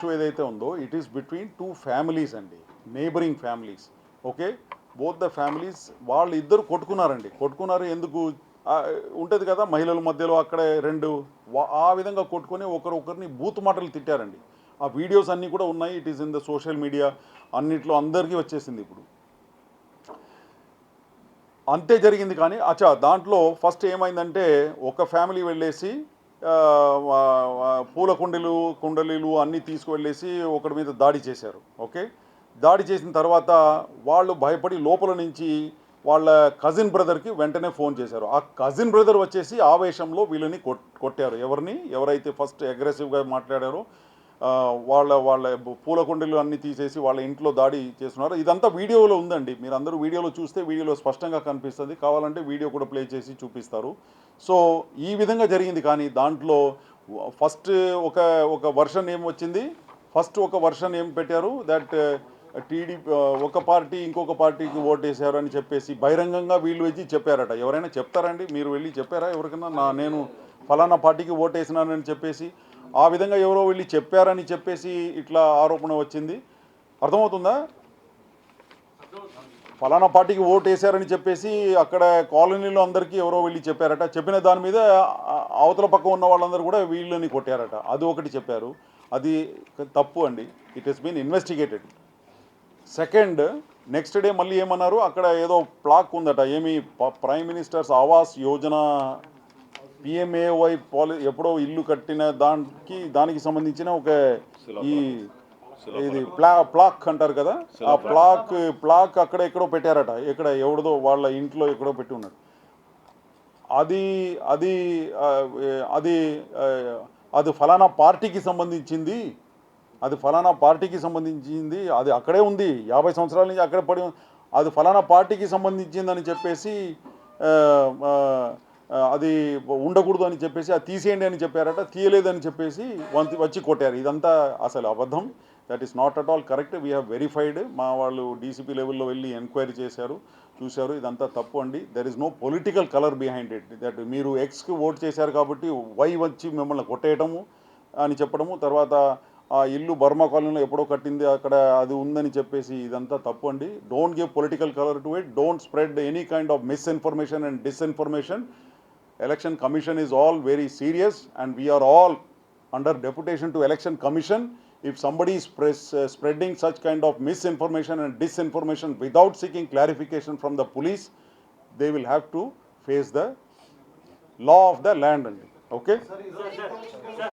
Issue ఏదైతే ఉందో it is between two families అండి. Neighbouring families okay both the families వాళ్ళు ఇద్దరు కొట్టుకున్నారండి. కొట్టుకున్నారు ఎందుకు? ఉంటుంది కదా మహిళల మధ్యలో అక్కడే రెండు. ఆ విధంగా కొట్టుకొని ఒకరొకరిని బూత్ మాటలు తిట్టారండి. ఆ వీడియోస్ అన్నీ కూడా ఉన్నాయి. It is in the social media అన్నిట్లో అందరికీ వచ్చేసింది ఇప్పుడు. అంతే జరిగింది కానీ అచ్చా దాంట్లో ఫస్ట్ ఏమైందంటే ఒక ఫ్యామిలీ వెళ్ళేసి పూల కుండీలు కుండలీలు అన్నీ తీసుకువెళ్ళేసి ఒకటి మీద దాడి చేశారు ఓకే? దాడి చేసిన తర్వాత వాళ్ళు భయపడి లోపల నుంచి వాళ్ళ కజిన్ బ్రదర్కి వెంటనే ఫోన్ చేశారు. ఆ కజిన్ బ్రదర్ వచ్చేసి ఆవేశంలో వీళ్ళని కొట్ కొట్టారు. ఎవరిని? ఎవరైతే ఫస్ట్ అగ్రెసివ్గా మాట్లాడారో వాళ్ళ వాళ్ళ పూల కుండీలు అన్ని తీసేసి వాళ్ళ ఇంట్లో దాడి చేస్తున్నారు. ఇదంతా వీడియోలో ఉందండి. మీరు అందరూ వీడియోలో చూస్తే వీడియోలో స్పష్టంగా కనిపిస్తుంది. కావాలంటే వీడియో కూడా ప్లే చేసి చూపిస్తారు. సో ఈ విధంగా జరిగింది. కానీ దాంట్లో ఫస్ట్ ఒక ఒక వర్షన్ ఏం వచ్చింది? ఫస్ట్ ఒక వర్షన్ ఏం పెట్టారు? దట్ టీడీపీ ఒక పార్టీ ఇంకొక పార్టీకి ఓటు అని చెప్పేసి బహిరంగంగా వీళ్ళు వచ్చి చెప్పారట. ఎవరైనా చెప్తారండి? మీరు వెళ్ళి చెప్పారా? ఎవరికైనా నా నేను ఫలానా పార్టీకి ఓటేసినానని వేసినానని చెప్పేసి ఆ విధంగా ఎవరో వెళ్ళి చెప్పారని చెప్పేసి ఇట్లా ఆరోపణ వచ్చింది. అర్థమవుతుందా? ఫలానా పార్టీకి ఓటు వేశారని చెప్పేసి అక్కడ కాలనీలో అందరికీ ఎవరో వెళ్ళి చెప్పారట. చెప్పిన దాని మీద అవతల పక్క ఉన్న వాళ్ళందరూ కూడా వీళ్ళని కొట్టారట. అది ఒకటి చెప్పారు. అది తప్పు అండి. It has been investigated second next day మళ్ళీ ఏమన్నారు? అక్కడ ఏదో ప్లాక్ ఉందట. ఏమి prime ministers Awas Yojana PMAY పాలి ఎప్పుడో ఇల్లు కట్టిన దానికి దానికి సంబంధించిన ఒక ఈ ఇది ప్లా ప్లాక్ అంటారు కదా? ఆ ప్లాక్ ప్లాక్ అక్కడ ఎక్కడో పెట్టారట. ఎక్కడ ఎవడదో వాళ్ళ ఇంట్లో ఎక్కడో పెట్టి ఉన్నాడు అది అది అది అది ఫలానా పార్టీకి సంబంధించింది. అది ఫలానా పార్టీకి సంబంధించింది అది అక్కడే ఉంది యాభై సంవత్సరాల నుంచి అక్కడే పడి అది ఫలానా పార్టీకి సంబంధించిందని చెప్పేసి అది ఉండకూడదు అని చెప్పేసి అది తీసేయండి అని చెప్పారట తీయలేదని చెప్పేసి వంతి వచ్చి కొట్టారు. ఇదంతా అసలు అబద్ధం. That is not at all correct we have verified మా వాళ్ళు డీసీపీ లెవెల్లో వెళ్ళి ఎంక్వైరీ చేశారు చూశారు. ఇదంతా తప్పు అండి. There is no political colour behind it that మీరు ఎక్స్కి ఓట్ చేశారు కాబట్టి వై వచ్చి మిమ్మల్ని కొట్టేయటము అని చెప్పడము తర్వాత ఆ ఇల్లు బర్మా కాలనీలో ఎప్పుడో కట్టింది అక్కడ అది ఉందని చెప్పేసి ఇదంతా తప్పు అండి. Don't give political colour to it don't spread any kind of misinformation and disinformation election commission is all very serious and we are all under deputation to election commission if somebody spreads spreading such kind of misinformation and disinformation without seeking clarification from the police they will have to face the law of the land అండి okay